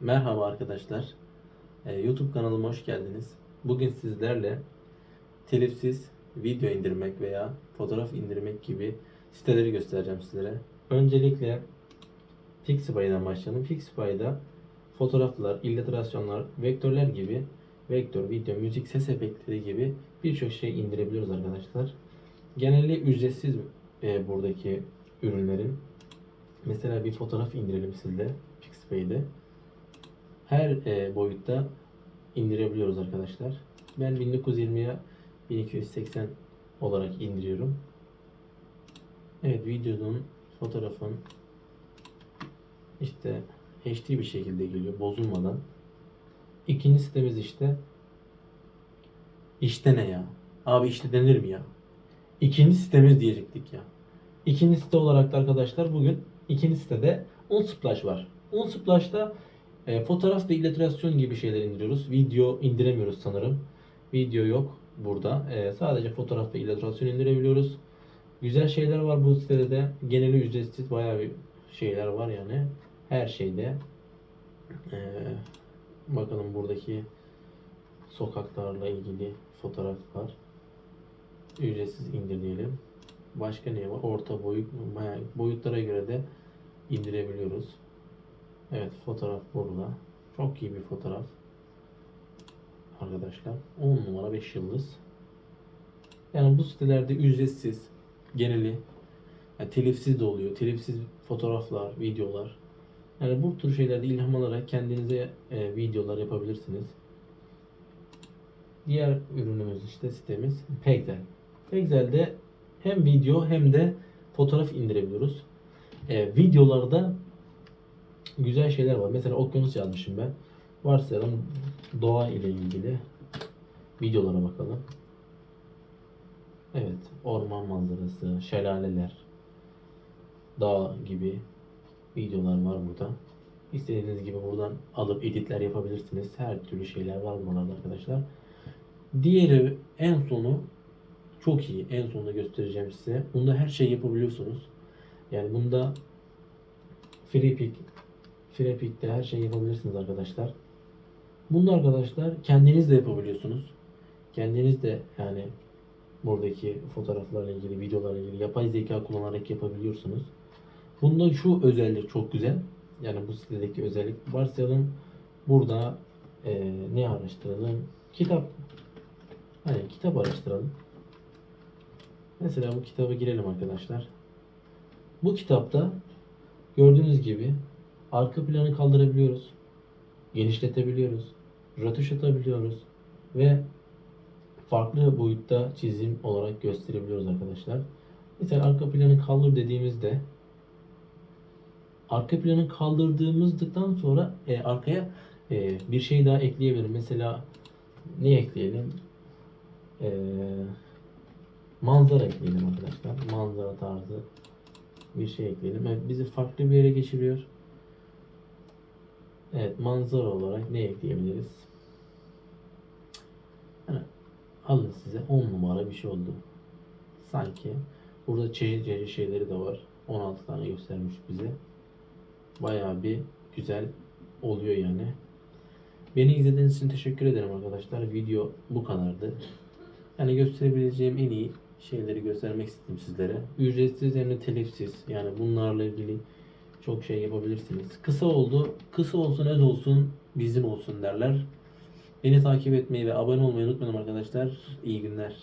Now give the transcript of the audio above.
Merhaba arkadaşlar. Ee, YouTube kanalıma hoş geldiniz. Bugün sizlerle telifsiz video indirmek veya fotoğraf indirmek gibi siteleri göstereceğim sizlere. Öncelikle Pixabay'dan başlayalım. Pixabay'da fotoğraflar, illüstrasyonlar, vektörler gibi vektör, video, müzik, ses efektleri gibi birçok şey indirebiliyoruz arkadaşlar. Genelde ücretsiz e, buradaki ürünlerin. Mesela bir fotoğraf indirelim sizde Pixabay'de her e, boyutta indirebiliyoruz arkadaşlar. Ben 1920'ye 1280 olarak indiriyorum. Evet videonun fotoğrafın işte HD bir şekilde geliyor bozulmadan. İkinci sitemiz işte işte ne ya? Abi işte denir mi ya? İkinci sitemiz diyecektik ya. İkinci site olarak da arkadaşlar bugün ikinci sitede Unsplash var. Unsplash'ta e, fotoğraf ve illüstrasyon gibi şeyler indiriyoruz. Video indiremiyoruz sanırım. Video yok burada. E, sadece fotoğraf ve illüstrasyon indirebiliyoruz. Güzel şeyler var bu sitede de. Geneli ücretsiz bayağı bir şeyler var yani. Her şeyde. E, bakalım buradaki sokaklarla ilgili fotoğraflar. Ücretsiz indir. Başka ne var? Orta boyut, boyutlara göre de indirebiliyoruz. Evet fotoğraf burada. Çok iyi bir fotoğraf. Arkadaşlar 10 numara 5 yıldız. Yani bu sitelerde ücretsiz geneli yani telifsiz de oluyor. Telifsiz fotoğraflar, videolar. Yani bu tür şeylerde ilham alarak kendinize e, videolar yapabilirsiniz. Diğer ürünümüz işte sitemiz Pexel. Pexel'de hem video hem de fotoğraf indirebiliyoruz. E, videolarda güzel şeyler var. Mesela okyanus yazmışım ben. Varsayalım doğa ile ilgili videolara bakalım. Evet, orman manzarası, şelaleler, dağ gibi videolar var burada. İstediğiniz gibi buradan alıp editler yapabilirsiniz. Her türlü şeyler var buralarda arkadaşlar. Diğeri en sonu çok iyi. En sonunda göstereceğim size. Bunda her şey yapabiliyorsunuz. Yani bunda FreePic FreePick'te her şeyi yapabilirsiniz arkadaşlar. Bunu arkadaşlar kendiniz de yapabiliyorsunuz. Kendiniz de yani buradaki fotoğraflarla ilgili, videolarla ilgili yapay zeka kullanarak yapabiliyorsunuz. Bunda şu özellik çok güzel. Yani bu sitedeki özellik. Varsayalım burada eee, ne araştıralım? Kitap. Hani kitap araştıralım. Mesela bu kitaba girelim arkadaşlar. Bu kitapta gördüğünüz gibi arka planı kaldırabiliyoruz. Genişletebiliyoruz. Rötuş atabiliyoruz. Ve farklı boyutta çizim olarak gösterebiliyoruz arkadaşlar. Mesela arka planı kaldır dediğimizde arka planı kaldırdığımızdan sonra e, arkaya e, bir şey daha ekleyebilirim. Mesela ne ekleyelim? E, manzara ekleyelim arkadaşlar. Manzara tarzı bir şey ekleyelim. Evet, bizi farklı bir yere geçiriyor. Evet manzara olarak ne ekleyebiliriz? Alın size 10 numara bir şey oldu. Sanki burada çeşit çeşit şeyleri de var. 16 tane göstermiş bize. Bayağı bir güzel oluyor yani. Beni izlediğiniz için teşekkür ederim arkadaşlar. Video bu kadardı. Yani gösterebileceğim en iyi şeyleri göstermek istedim sizlere. Ücretsiz hem de telifsiz. Yani bunlarla ilgili çok şey yapabilirsiniz. Kısa oldu. Kısa olsun öz olsun bizim olsun derler. Beni takip etmeyi ve abone olmayı unutmayın arkadaşlar. İyi günler.